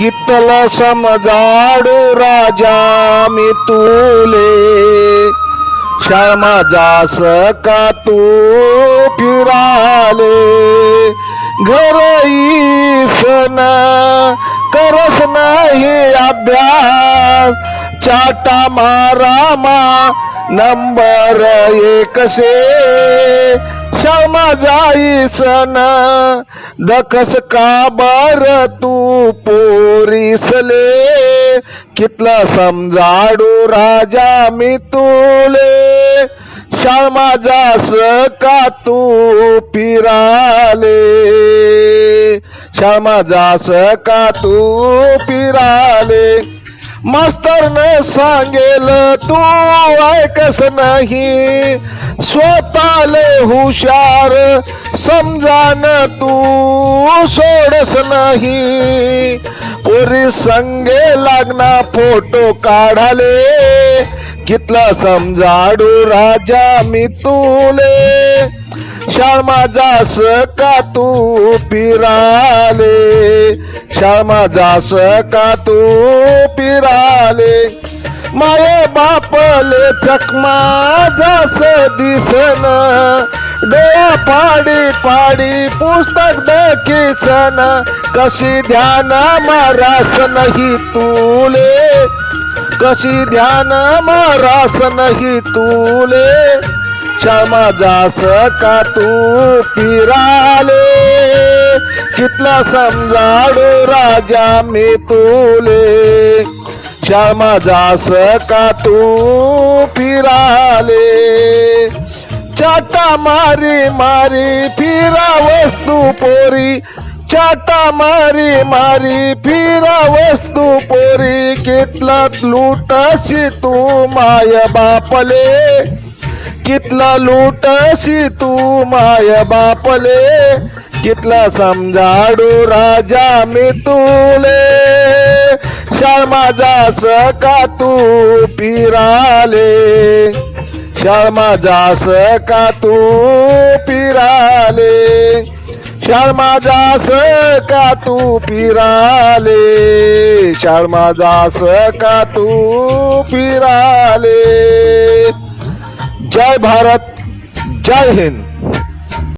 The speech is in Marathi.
कितल समजाडू राजा मी तुले. श्यामा जास का तू फिराले? घरईसन करस नाही अभ्यास. चाटा मारामा नंबर एकशे श्यामा जाईसन दखस का बर तू? कितला समजाडू राजा मी तुले श्यामा जास का तू पिराले? श्यामा जास का तू पिराले? मास्तर न सांगेल तू ऐकस नाही स्वतःले हुशार समजान तू सोडस नाही. पुरी संगे लागना फोटो काढाले. कितला समजाडू राजा मी तुले. श्यामा जास का तू पिराले. श्यामा जास का तू पिराले. माये बापले चकमा जास दिसन. डोळा पाडी पाडी पुस्तक दखीसन. कशी ध्यान मारास नाही तुले? कशी ध्यान मारास नाही तुले? क्षमा जास का तू फिराले? कितला समजाडू राजा मी तुले? क्षमा जास का तू फिराले? चाटा मारी मारी फिरा वस्तू पोरी. चाटा मारी मारी फिरा वस्तू पोरी. कितला लुटशी तू माय बापले? कितला लुटशी तू माय बापले? कितला समजाडू राजा मी तुले? शर्मा जास का तू पिराले. शर्मा जास का तू पिराले? शर्मा जास का तू पिराले? शर्मा जास का तू पिराले? जय भारत जय हिंद।